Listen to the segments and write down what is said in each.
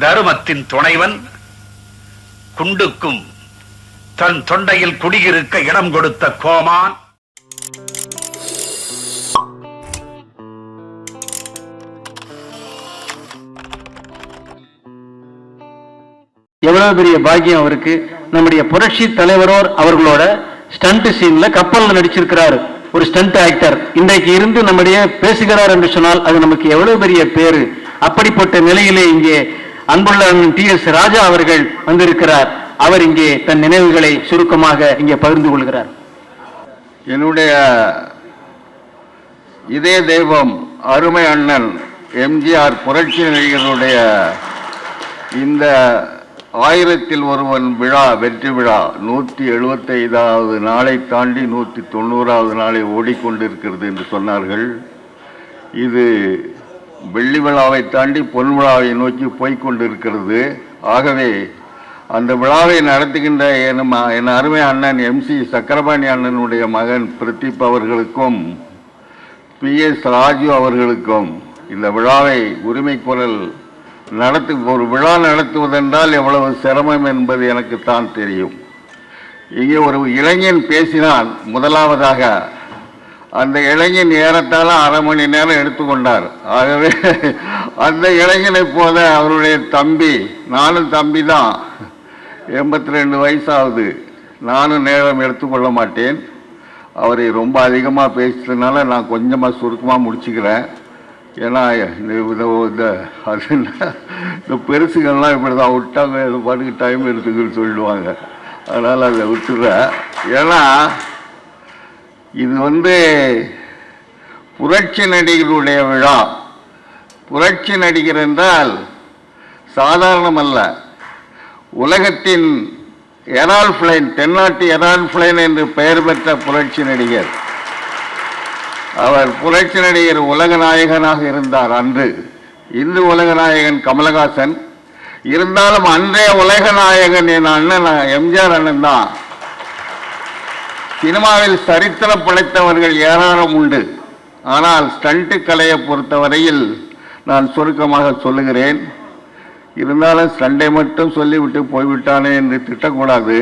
தருமத்தின் துணைவன் குண்டுக்கும் தன் தொண்டையில் குடியிருக்க இடம் கொடுத்த கோமான். எவ்வளவு பெரிய பாக்கியம் அவருக்கு. நம்முடைய புரட்சி தலைவரோர் அவர்களோட ஸ்டண்ட் சீன்ல கப்பல்ல நடிச்சிருக்கிறாரு. ஒரு ஸ்டண்ட் ஆக்டர் இன்றைக்கு இருந்து நம்முடைய பேசுகிறார் என்று சொன்னால் அது நமக்கு எவ்வளவு பெரிய பேரு அப்படிப்பட்ட நிலையிலே இங்கே அன்புள்ள டி எஸ் ராஜா அவர்கள் வந்திருக்கிறார். அவர் இங்கே தன் நினைவுகளை சுருக்கமாக இங்கே பகிர்ந்து கொள்கிறார். என்னுடைய இதே தெய்வம் அருமை அண்ணன் எம்ஜிஆர் புரட்சி நடிகருடைய இந்த ஆயிரத்தில் ஒருவன் விழா வெற்றி விழா நூற்றி எழுபத்தைந்தாவது நாளை தாண்டி நூற்றி தொண்ணூறாவது நாளை ஓடிக்கொண்டிருக்கிறது என்று சொன்னார்கள். இது வெள்ளி விழாவை தாண்டி பொன் விழாவை நோக்கி போய்கொண்டிருக்கிறது ஆகவே அந்த விழாவை நடத்துகின்ற என் ம- என் அருமை அண்ணன் எம்சி சக்கரபாணி அண்ணனுடைய மகன் பிரதீப் அவர்களுக்கும் பி எஸ் ராஜு அவர்களுக்கும் இந்த விழாவை உரிமை குரல் நடத்து ஒரு விழா நடத்துவதென்றால் எவ்வளவு சிரமம் என்பது எனக்கு தான் தெரியும். இங்கே ஒரு இளைஞன் பேசினான். முதலாவதாக அந்த இளைஞன் ஏறத்தாழ அரை மணி நேரம் எடுத்துக்கொண்டார். ஆகவே அந்த இளைஞனை போல அவருடைய தம்பி நானும் தம்பி தான் எண்பத்தி ரெண்டு வயசாகுது. நானும் நேரம் எடுத்துக்கொள்ள மாட்டேன். அவரை ரொம்ப அதிகமாக பேசுறதுனால நான் கொஞ்சமாக சுருக்கமாக முடிச்சுக்கிறேன். ஏன்னா இந்த இந்த- அது இந்த பெருசுகள்லாம் இப்படி தான் விட்டாங்க பாட்டுக்கு டைம் எடுத்துக்கிட்டு சொல்லிடுவாங்க. அதனால் அதை விட்டுடுறேன் ஏன்னா இது வந்து புரட்சி நடிகருடைய விழா. புரட்சி நடிகர் என்றால் சாதாரணமல்ல. உலகத்தின் எரால் தென்னாட்டு எரால் என்று பெயர் பெற்ற புரட்சி நடிகர். அவர் புரட்சி நடிகர் உலக நாயகனாக இருந்தார் அன்று. இந்து உலக நாயகன் கமலஹாசன். இருந்தாலும் அன்றைய உலக நாயகன் என் அண்ணன் எம்ஜிஆர் அண்ணன் தான். சினிமாவில் சரித்திரம் படைத்தவர்கள் ஏராளம் உண்டு. ஆனால் ஸ்டண்ட்டு கலையை பொறுத்தவரையில் நான் சுருக்கமாக சொல்லுகிறேன். இருந்தாலும் ஸ்டண்டை மட்டும் சொல்லிவிட்டு போய்விட்டானே என்று திட்டக்கூடாது.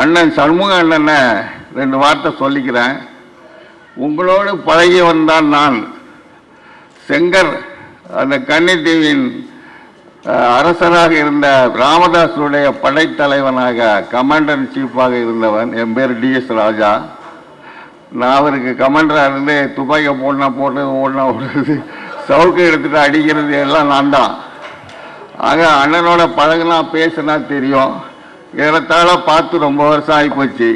அண்ணன் சண்முக அண்ணனை ரெண்டு வார்த்தை சொல்லிக்கிறேன். உங்களோடு பழகி வந்தான் நான். செங்கர் அந்த கன்னித்தீவின் அரசராக இருந்த ராமதாஸுடைய படைத்தலைவனாக கமாண்டர் சீஃபாக இருந்தவன் என் பேர் டிஎஸ் ராஜா. நான் அவருக்கு கமாண்டராக இருந்து துப்பாக்கியை போடனா போடுறது ஓடனா ஓடுறது சவுக்கு எடுத்துகிட்டு அடிக்கிறது எல்லாம் நான் தான். ஆக அண்ணனோட பழகுனா பேசுனா தெரியும். ஏறத்தாழ பார்த்து ரொம்ப வருஷம் ஆகிப்போச்சு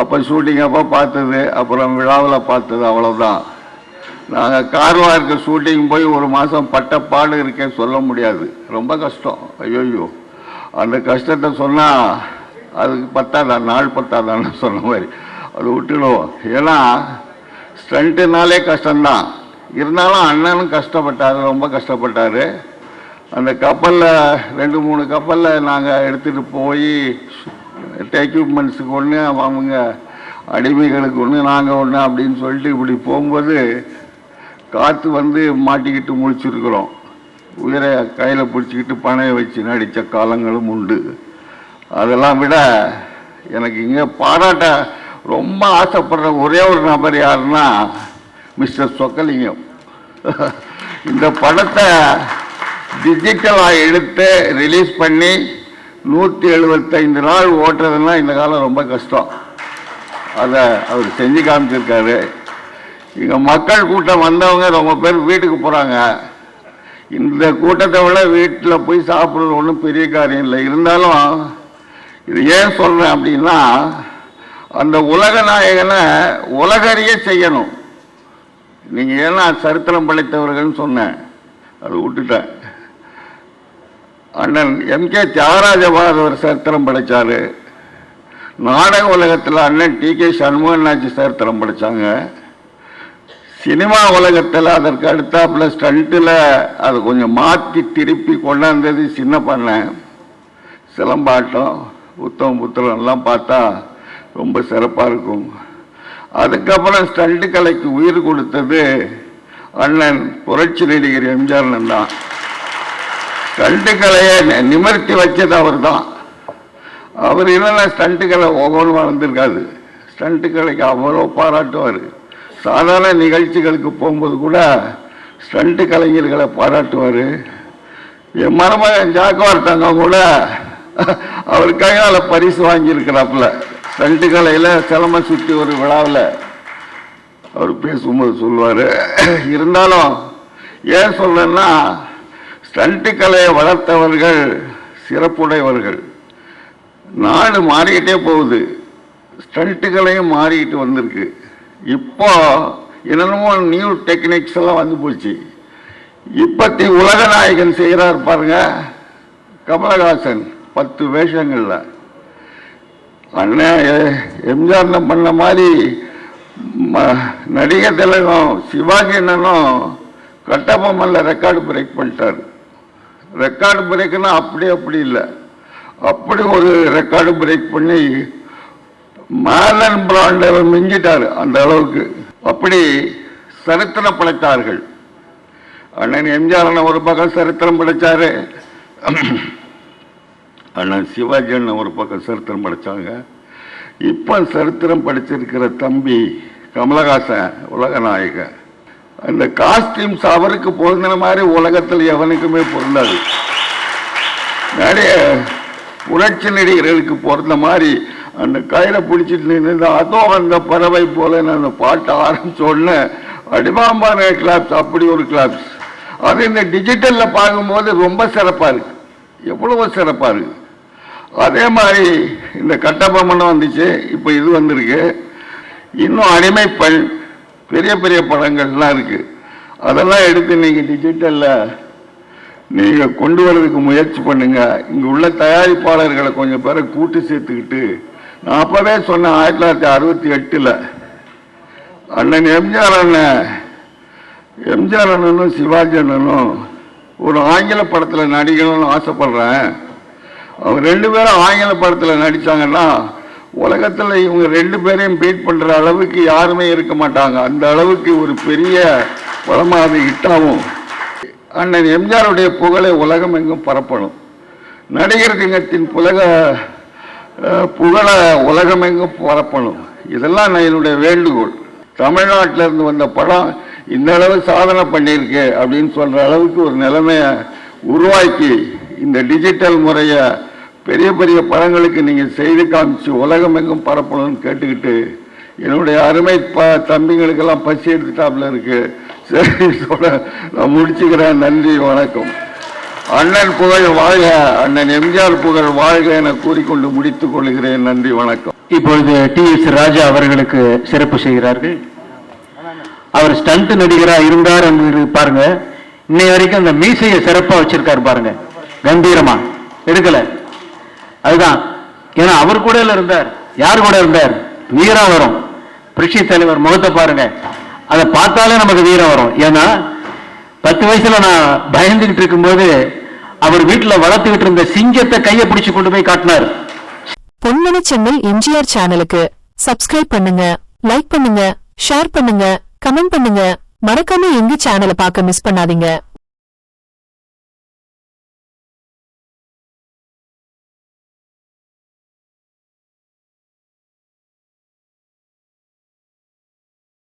அப்போ ஷூட்டிங் அப்போ பார்த்தது அப்புறம் விழாவில் பார்த்தது அவ்வளோதான் நாங்கள் கார்வாருக்கு ஷூட்டிங் போய் ஒரு மாதம் பட்டப்பாடு பாடு இருக்கேன் சொல்ல முடியாது. ரொம்ப கஷ்டம். ஐயோயோ. அந்த கஷ்டத்தை சொன்னால் அதுக்கு பத்தாதான் நாள் பத்தாதான்னு சொன்ன மாதிரி. அது விட்டுடுவோம். ஏன்னா ஸ்டண்ட்டுனாலே கஷ்டம்தான். இருந்தாலும் அண்ணனும் கஷ்டப்பட்டார் ரொம்ப கஷ்டப்பட்டார். அந்த கப்பலில் ரெண்டு மூணு கப்பலில் நாங்கள் எடுத்துகிட்டு போய் எக்யூப்மெண்ட்ஸுக்கு ஒன்று அவங்க அடிமைகளுக்கு ஒன்று நாங்கள் ஒன்று அப்படின்னு சொல்லிட்டு இப்படி போகும்போது காற்று வந்து மாட்டிக்கிட்டு முழிச்சிருக்கிறோம். உயிரை கையில் பிடிச்சிக்கிட்டு பணையை வச்சு நடித்த காலங்களும் உண்டு. அதெல்லாம் விட எனக்கு இங்கே பாராட்ட ரொம்ப ஆசைப்படுற ஒரே ஒரு நபர் யாருன்னா மிஸ்டர் சொக்கலிங்கம். இந்த படத்தை டிஜிட்டலாக எடுத்து ரிலீஸ் பண்ணி நூற்றி எழுபத்தைந்து நாள் ஓட்டுறதுன்னா இந்த காலம் ரொம்ப கஷ்டம். அதை அவர் செஞ்சு காமிச்சிருக்காரு. இங்கே மக்கள் கூட்டம் வந்தவங்க ரொம்ப பேர் வீட்டுக்கு போகிறாங்க இந்த கூட்டத்தை விட வீட்டில் போய் சாப்பிட்றது ஒன்றும் பெரிய காரியம் இல்லை. இருந்தாலும் இது ஏன் சொல்கிறேன் அப்படின்னா அந்த உலக நாயகனை உலகறிய செய்யணும். நீங்கள் ஏன்னா சரித்திரம் படைத்தவர்கள்னு சொன்னேன். அது விட்டுட்டேன். அண்ணன் எம் கே தியாகராஜ பாரதவர் சரித்திரம் படைத்தார் நாடக உலகத்தில் அண்ணன் டி கே சண்முகநாச்சி சரித்திரம் படைச்சாங்க சினிமா உலகத்தில் அதற்கு அடுத்தாப்புல ஸ்டண்ட்டில் அதை கொஞ்சம் மாற்றி திருப்பி கொண்டாந்தது சின்ன பண்ணேன் சிலம்பாட்டம் புத்தகம் புத்தகம் எல்லாம் பார்த்தா ரொம்ப சிறப்பாக இருக்கும். அதுக்கப்புறம் ஸ்டண்ட் கலைக்கு உயிர் கொடுத்தது அண்ணன் புரட்சி நடிகர் எம்ஜிஆர் தான். ஸ்டண்ட் கலையை நிமர்த்தி நிமிர்த்தி வச்சது அவர் தான் அவர் இல்லைன்னா ஸ்டண்ட்டு கலை ஒவ்வொன்றும் வளர்ந்துருக்காது ஸ்டண்ட்டு கலைக்கு அவ்வளோ பாராட்டுவார். சாதாரண நிகழ்ச்சிகளுக்கு போகும்போது கூட ஸ்டண்ட்டு கலைஞர்களை பாராட்டுவார். என் மருமகன் ஜாக்குவார் தங்கம் கூட அவருக்காக அதில் பரிசு வாங்கியிருக்கிறாப்புல. ஸ்டண்ட்டு கலையில் சிலமை சுற்றி ஒரு விழாவில் அவர் பேசும்போது சொல்லுவார். இருந்தாலும் ஏன் சொல்றேன்னா ஸ்டண்ட்டு கலையை வளர்த்தவர்கள் சிறப்புடையவர்கள். நாடு மாறிக்கிட்டே போகுது. ஸ்டண்ட்டுகளையும் மாறிக்கிட்டு வந்திருக்கு. இப்போ என்னென்னமோ நியூ டெக்னிக்ஸ் எல்லாம் வந்து போச்சு. இப்பத்தி உலக நாயகன் செய்கிறார் பாருங்க கமலஹாசன் பத்து வேஷங்களில். அண்ணன் எ- எம்ஜிஆர் பண்ண மாதிரி ம- நடிகர் திலகம் சிவாஜி அண்ணனும் கட்டபொம்மன்ல ரெக்கார்டு பிரேக் பண்ணிட்டார். ரெக்கார்டு பிரேக்குன்னா அப்படி அப்படி இல்லை. அப்படி ஒரு ரெக்கார்டு பிரேக் பண்ணி மாலன் பிராண்டர் மிஞ்சிட்டார் அந்த அளவுக்கு. அப்படி சரித்திரம் படைத்தார்கள். அண்ணன் எம்ஜிஆர் ஒரு பக்கம் சரித்திரம் படைச்சாரு. அண்ணன் சிவாஜி அண்ணன் ஒரு பக்கம் சரித்திரம் படைச்சாங்க. இப்போ சரித்திரம் படிச்சிருக்கிற தம்பி கமலஹாசன் உலக நாயகன் அந்த காஸ்டியூம்ஸ் அவருக்கு பொருந்தின மாதிரி உலகத்தில் எவனுக்குமே பொருந்தாது. நிறைய புரட்சி நடிகர்களுக்கு பொருந்த மாதிரி அந்த கயிறை பிடிச்சிட்டு நின்று அதோ அந்த பறவை போல அந்த பாட்டு ஆரம்பிச்ச உடனே அடிமாம்பான கிளாப்ஸ் அப்படி ஒரு கிளாப்ஸ் அது இந்த டிஜிட்டலில் பார்க்கும்போது ரொம்ப சிறப்பாக இருக்கு. எவ்வளவு சிறப்பாக இருக்கு. அதே மாதிரி இந்த கட்டபொம்மனும் வந்துச்சு இப்போ இது வந்திருக்கு. இன்னும் அடிமைப்பெண் பெரிய பெரிய படங்கள்லாம் இருக்குது அதெல்லாம் எடுத்து நீங்கள் டிஜிட்டலில் நீங்கள் கொண்டு வர்றதுக்கு முயற்சி பண்ணுங்கள் இங்கே உள்ள தயாரிப்பாளர்களை கொஞ்சம் பேரை கூட்டு சேர்த்துக்கிட்டு நான் அப்பவே சொன்னேன் ஆயிரத்தி தொள்ளாயிரத்தி அறுபத்தி எட்டுல. அண்ணன் எம்ஜிஆர் அண்ணன் எம்ஜிஆர் அண்ணனும் சிவாஜி அண்ணனும் ஒரு ஆங்கில படத்தில் நடிக்கணும்னு ஆசைப்படுறேன். அவங்க ரெண்டு பேரும் ஆங்கில படத்தில் நடிச்சாங்கன்னா உலகத்தில் இவங்க ரெண்டு பேரையும் பீட் பண்ணுற அளவுக்கு யாருமே இருக்க மாட்டாங்க. அந்த அளவுக்கு ஒரு பெரிய படமாக அது ஹிட்டாகும். அண்ணன் எம்ஜிஆருடைய புகழை உலகம் எங்கும் பரப்பணும். நடிகர் திங்கத்தின் புலக புகழை உலகமெங்கும் பரப்பணும். இதெல்லாம் நான் என்னுடைய வேண்டுகோள். தமிழ்நாட்டில இருந்து வந்த படம் இந்த அளவு சாதனை பண்ணியிருக்கு அப்படின்னு சொல்கிற அளவுக்கு ஒரு நிலைமையை உருவாக்கி இந்த டிஜிட்டல் முறையை பெரிய பெரிய படங்களுக்கு நீங்கள் செய்து காமிச்சு உலகம் எங்கும் பரப்பணும்னு கேட்டுக்கிட்டு என்னுடைய அருமை ப தம்பிங்களுக்கெல்லாம் பசி எடுத்துட்டாப்புல இருக்குது சரி சொல்ல நான் முடிச்சுக்கிறேன். நன்றி வணக்கம். அண்ணன் புகழ் வாழ்க அண்ணன் எம்ஜிஆர் புகழ் வாழ்க என கூறிக்கொண்டு முடித்துக் கொள்கிறேன். நன்றி வணக்கம். இப்பொழுது டி எஸ் ராஜா அவர்களுக்கு சிறப்பு செய்கிறார்கள். அவர் ஸ்டண்ட் நடிகராக இருந்தார் என்று பாருங்க. இன்னை வரைக்கும் அந்த மீசையை சிறப்பா வச்சிருக்காரு பாருங்க. கம்பீரமா. எடுக்கல. அதுதான். ஏன்னா அவர் கூட இருந்தார். யார் கூட இருந்தார்? வீரம் வரும் புரட்சி தலைவர் முகத்தை பாருங்க. அதை பார்த்தாலே நமக்கு வீரம் வரும் ஏன்னா பத்து வயசுல நான் பயந்துகிட்டு இருக்கும்போது அவர் வீட்டுல வளர்த்துக்கிட்டு இருந்த சிங்கத்தை கையை பிடிச்சு கொண்டு போய் காட்டினார். பொன்மணி செம்மல் எம்ஜிஆர் சேனலுக்கு சப்ஸ்கிரைப் பண்ணுங்க லைக் பண்ணுங்க ஷேர் பண்ணுங்க கமெண்ட் பண்ணுங்க. மறக்காம எங்க சேனலை பார்க்க மிஸ் பண்ணாதீங்க.